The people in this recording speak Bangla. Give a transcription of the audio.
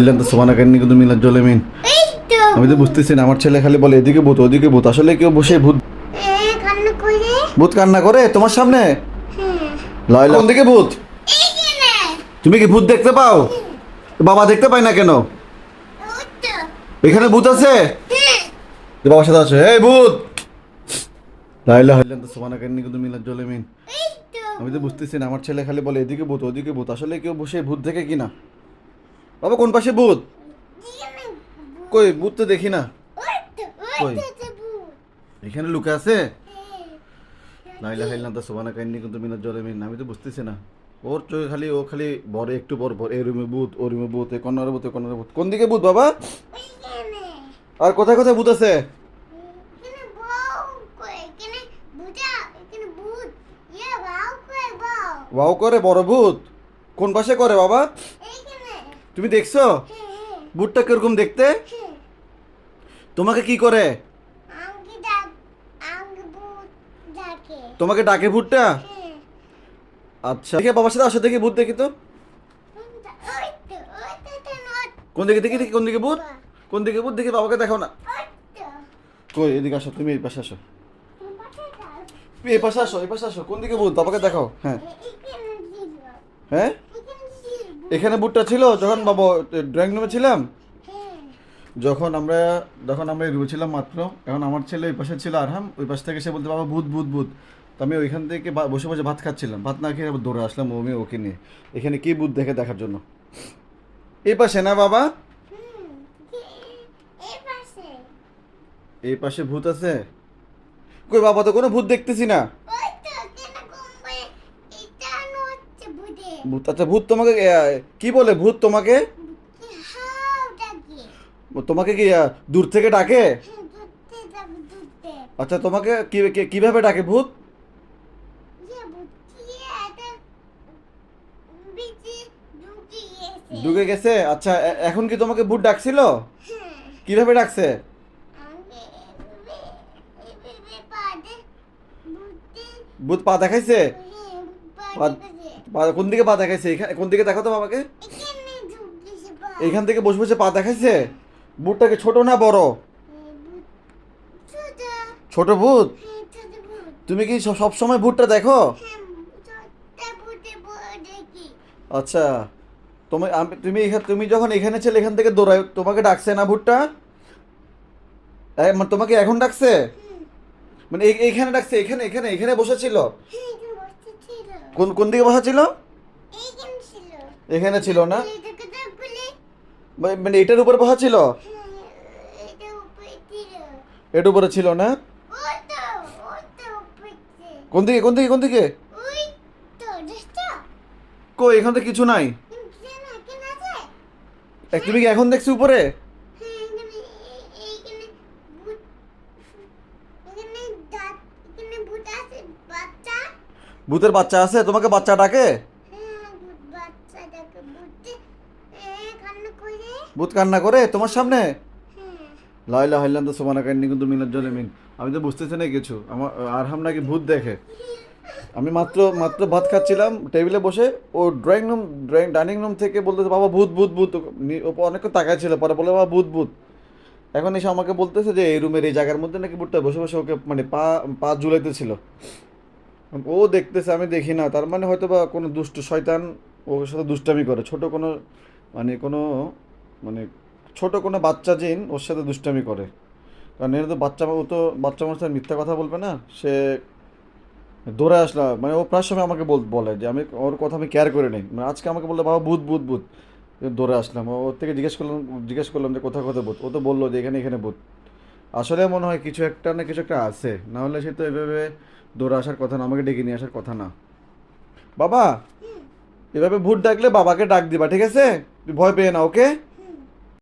বললেন তো সোমানা কান্নি কিন্তু মিন আমি তো বুঝতেছি না আমার ছেলে খালি বলে এদিকে ভূত ওদিকে ভূত। আসলে কেউ বসে ভূত ভূত কান্না করে? তোমার সামনে? হ্যাঁ। কোন দিকে ভূত? তুমি কি ভূত দেখতে পাও? বাবা দেখতে পাই না কেন? এখানে ভূত আছে? হ্যাঁ। বাবার সাথে আছে এই ভূত! লাইলা হইলেন তো সোমানা কান্নি কিন্তু মিন আমি তো বুঝতেছি না আমার ছেলে খালি বলে এদিকে ভূত ওদিকে ভূত। আসলে কেউ বসে ভূত দেখে কিনা বাবা কোন পাশে ভূত? কই ভূত তো দেখি না। কই? এখানে লুকে আছে? লাইলা হাইলাম তো সোমানা কাহিনী কিন্তু মিনার জলে মিন আমি তো বুঝতেছি না। ওর চোখে খালি ও খালি বড় একটু বড় বড় এই রুমে ভূত ও রুমে ভূত এই কর্নারে ভূত কর্নারে ভূত। কোন দিকে ভূত বাবা? আর কোথায় কোথায় ভূত আছে? ভূত ইয়ে ওয়াও করে বড় ভূত? কোন পাশে করে বাবা? তুমি দেখছ? বুটটা কীরকম দেখতে? তোমাকে কি করে? তোমাকে ডাকে ভূতটা? হ্যাঁ। আচ্ছা দেখে বাবার সাথে আসো দেখি ভূত দেখি তো। কোন দিকে দেখি দেখি কোন দিকে ভূত? কোন দিকে ভূত? দেখি বাবাকে দেখাও না। কই এদিকে আসো তুমি এই পাশে আসো। তুমি এই পাশে আসো এই পাশে আসো। কোন দিকে ভূত? বাবাকে দেখাও। হ্যাঁ। হ্যাঁ? এখানে বুটটা ছিল যখন বাবা ড্রয়িং রুমে ছিলাম? যখন আমরা যখন আমরা এই রুমে ছিলাম মাত্র, এখন আমার ছেলে ওই পাশে ছিল আরহাম, ওই পাশ থেকে সে বলতে, বাবা ভূত ভূত ভূত তো আমি ওইখান থেকে বসে বসে ভাত খাচ্ছিলাম। ভাত না খেয়ে দৌড়ে আসলাম ওমি ওকে নিয়ে। এখানে কি ভূত দেখে দেখার জন্য? এই পাশে না, বাবা? এই পাশে ভূত আছে? কই, বাবা, তো কোনো ভূত দেখতেছি না ওই তো কেন কমবে এটা নচ্ছে বুদে ভূত আচ্ছা ভূত তোমাকে কি বলে ভূত তোমাকে? তোমাকে কি দূর থেকে ডাকে? আচ্ছা তোমাকে কীভাবে ডাকে ভূত? ঢুকি গেছে? আচ্ছা এখন কি তোমাকে ভূত ডাকছিল? কীভাবে ডাকছে? ভূত পা দেখাইছে? কোন দিকে পা দেখাইছে? এখানে কোন দিকে দেখো তো বাবাকে? এখানে থেকে বসে বসে পা দেখাইছে? ভূতটাকে ছোট না বড়? ছোট। ছোট ভূত হ্যাঁ তুমি কি সব সময় ভূতটা দেখো? হ্যাঁ আচ্ছা। তুমি তুমি এখানে তুমি যখন এখানে ছিলে এখান থেকে দৌড়ায় তোমাকে ডাকছে না ভূতটা মানে তোমাকে এখন ডাকছে? মানে এই- এইখানে ডাকছে এখানে এখানে এখানে বসেছিল হ্যাঁ এখানে বসতে ছিল কোন কোন দিকে বসা ছিল? এখানে ছিল না? তো মানে মানে এটার উপরে বসা ছিল? হ্যাঁ উপরে ছিল। এটার উপরে ছিল না? তো তো কোন দিকে কোন দিকে কোন দিকে? তো। কই এখান থেকে কিছু নাই? তুমি কি এখন দেখছ উপরে হ্যাঁ এখানে এই- এইখানে ভূত এখানে দাঁত এখানে ভূত আছে বাচ্চা ভূতের বাচ্চা আছে? তোমাকে বাচ্চা ডাকে? ভূত কান্না করে তোমার সামনে? লাইলা হাইলাম তো সোমানা কান্নি কিন্তু মিনার জলে মিন। আমি তো বুঝতেছি না কিছু। আমার, আরহাম নাকি ভূত দেখে। আমি মাত্র মাত্র ভাত খাচ্ছিলাম, টেবিলে বসে ও drawing room drawing dining room থেকে বলতেছে, বাবা, ভূত ভূত ভূত। ও অনেকক্ষণ তাকায় ছিল, পরে বলে, বাবা, ভূত ভূত। এখন এসে আমাকে বলতেছে যে, এই রুমের এই জায়গার মধ্যে নাকি ভূতটা বসে বসে ওকে মানে পা পা ঝুলাইতেছিল। ও দেখতেছে, আমি দেখি না। তার মানে হয়তো বা কোনো দুষ্ট শয়তান ওর সাথে দুষ্টামি করে। ছোট কোনো মানে কোনো মানে ছোট কোনো বাচ্চা জিন ওর সাথে দুষ্টামি করে। কারণ এর তো বাচ্চা ও তো, বাচ্চা মানুষ মিথ্যা কথা বলবে না। সে দৌড়ে আসলো। মানে ও প্রায় সময় আমাকে বল যে আমি, ওর কথা আমি কেয়ার করে নিই। মানে আজকে আমাকে বলল, বাবা, ভূত ভূত এ দৌড়ে আসলাম। ওর থেকে জিজ্ঞেস করলাম জিজ্ঞেস করলাম যে, কোথায় কোথায় ভূত? ও তো বলল যে, এখানে এখানে ভূত। আসলে মনে হয় কিছু একটা না কিছু একটা আছে। না হলে সে তো এভাবে দৌড়ে আসার কথা না, আমাকে ডেকে নিয়ে আসার কথা না। বাবা, এভাবে ভূত ডাকলে বাবাকে ডাক দিবা, ঠিক আছে? তুই ভয় পেয়ে না, ওকে?